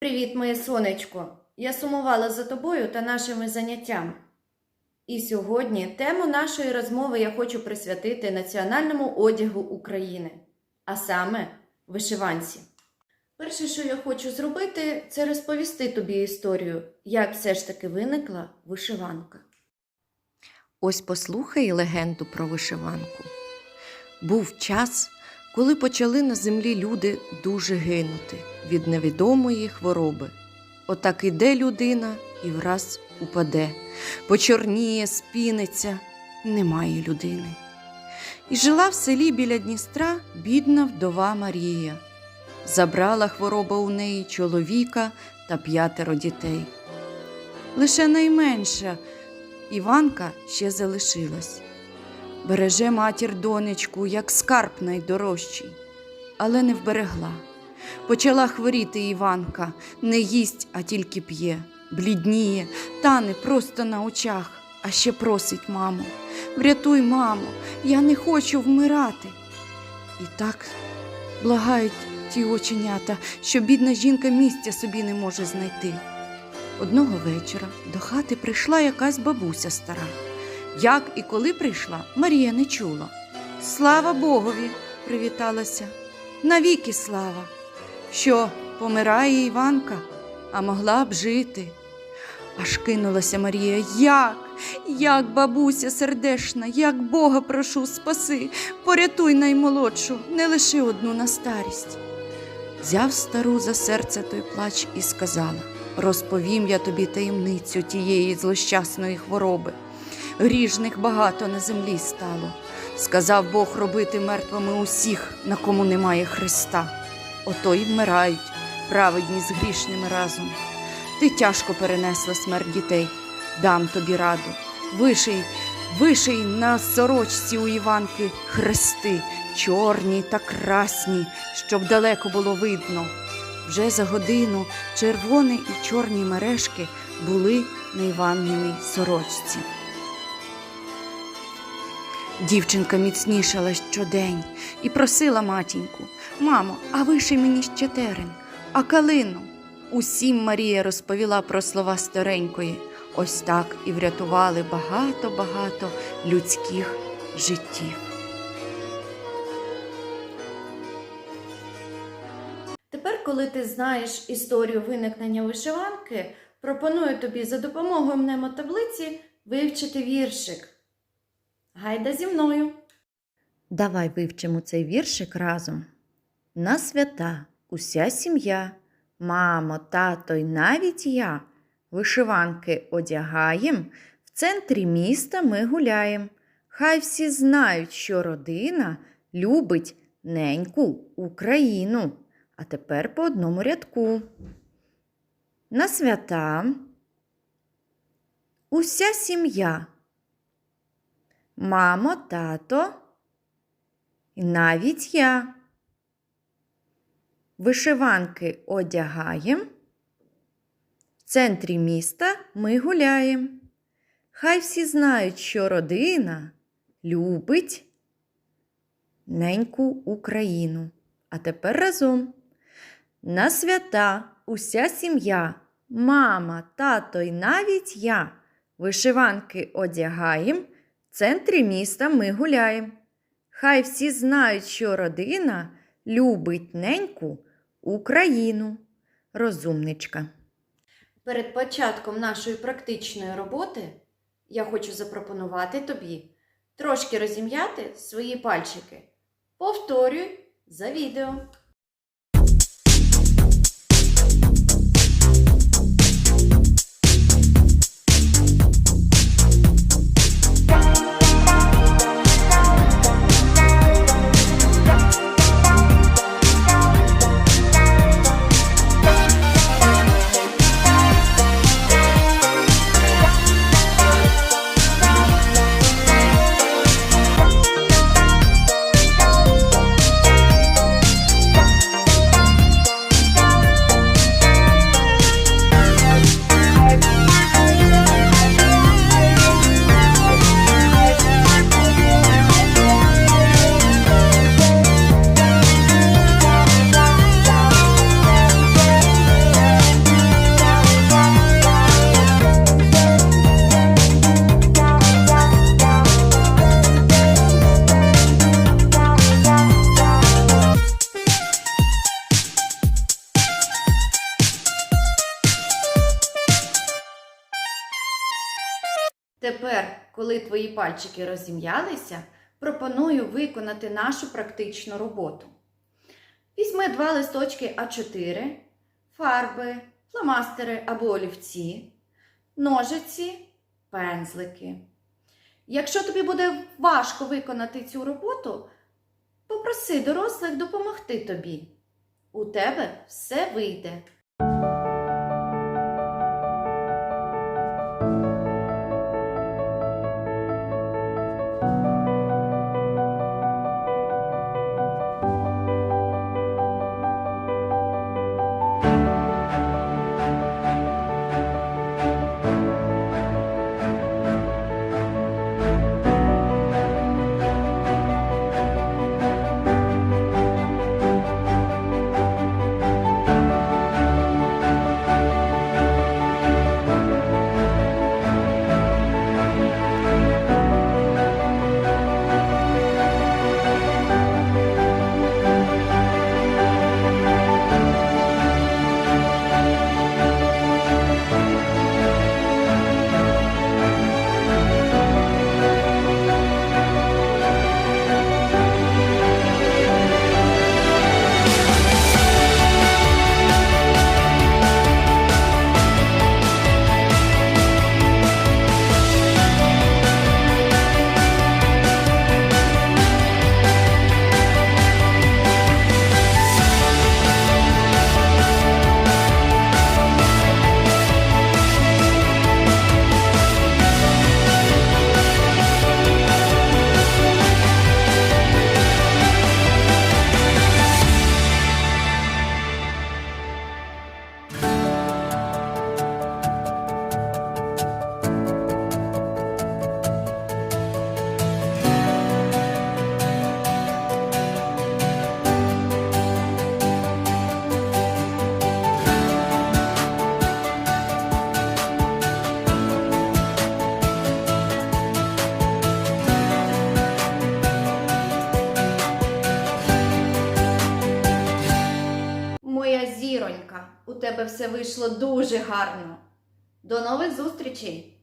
Привіт, моє сонечко! Я сумувала за тобою та нашими заняттями. І сьогодні тему нашої розмови я хочу присвятити національному одягу України, а саме вишиванці. Перше, що я хочу зробити, це розповісти тобі історію, як все ж таки виникла вишиванка. Ось послухай легенду про вишиванку. Був час, коли почали на землі люди дуже гинути від невідомої хвороби. Отак іде людина і враз упаде, почорніє, спіниться, немає людини. І жила в селі біля Дністра бідна вдова Марія. Забрала хвороба у неї чоловіка та п'ятеро дітей. Лише найменша Іванка ще залишилась. Береже матір донечку, як скарб найдорожчий, але не вберегла. Почала хворіти Іванка, не їсть, а тільки п'є, блідніє, тане просто на очах, а ще просить маму. Врятуй, мамо, я не хочу вмирати. І так благають ті оченята, що бідна жінка місця собі не може знайти. Одного вечора до хати прийшла якась бабуся стара. Як і коли прийшла, Марія не чула. Слава Богові, привіталася. Навіки слава. Що, помирає Іванка, а могла б жити. Аж кинулася Марія. Як? Як, бабуся сердешна, як Бога прошу, спаси, порятуй наймолодшу, не лиши одну на старість. Взяв стару за серце той плач і сказала розповім я тобі таємницю тієї злощасної хвороби. Гріжних багато на землі стало. Сказав Бог робити мертвими усіх, на кому немає Христа. Ото й вмирають, праведні з грішними разом. Ти тяжко перенесла смерть дітей, дам тобі раду. Виший, виший на сорочці у Іванки хрести, чорні та красні, щоб далеко було видно. Вже за годину червоні і чорні мережки були на Іванній сорочці. Дівчинка міцнішала щодень і просила матіньку Мамо, а виши мені ще терен, а калину. Усім Марія розповіла про слова старенької. Ось так і врятували багато-багато людських життів. Тепер, коли ти знаєш історію виникнення вишиванки, пропоную тобі за допомогою мнемотаблиці вивчити віршик. Гайда зі мною. Давай вивчимо цей віршик разом. На свята уся сім'я, мамо, тато й навіть я. Вишиванки одягаєм, в центрі міста ми гуляєм. Хай всі знають, що родина любить неньку Україну. А тепер по одному рядку. На свята уся сім'я. Мамо, тато і навіть я. Вишиванки одягаєм. В центрі міста ми гуляєм. Хай всі знають, що родина любить неньку Україну. А тепер разом. На свята уся сім'я, мама, тато і навіть я. Вишиванки одягаєм. Центрі міста ми гуляєм. Хай всі знають, що родина любить неньку Україну. Розумничка. Перед початком нашої практичної роботи я хочу запропонувати тобі трошки розім'яти свої пальчики. Повторюй за відео. Коли твої пальчики розім'ялися, пропоную виконати нашу практичну роботу. Візьми два листочки А4, фарби, фломастери або олівці, ножиці, пензлики. Якщо тобі буде важко виконати цю роботу, попроси дорослих допомогти тобі. У тебе все вийде. У тебе все вийшло дуже гарно. До нових зустрічей!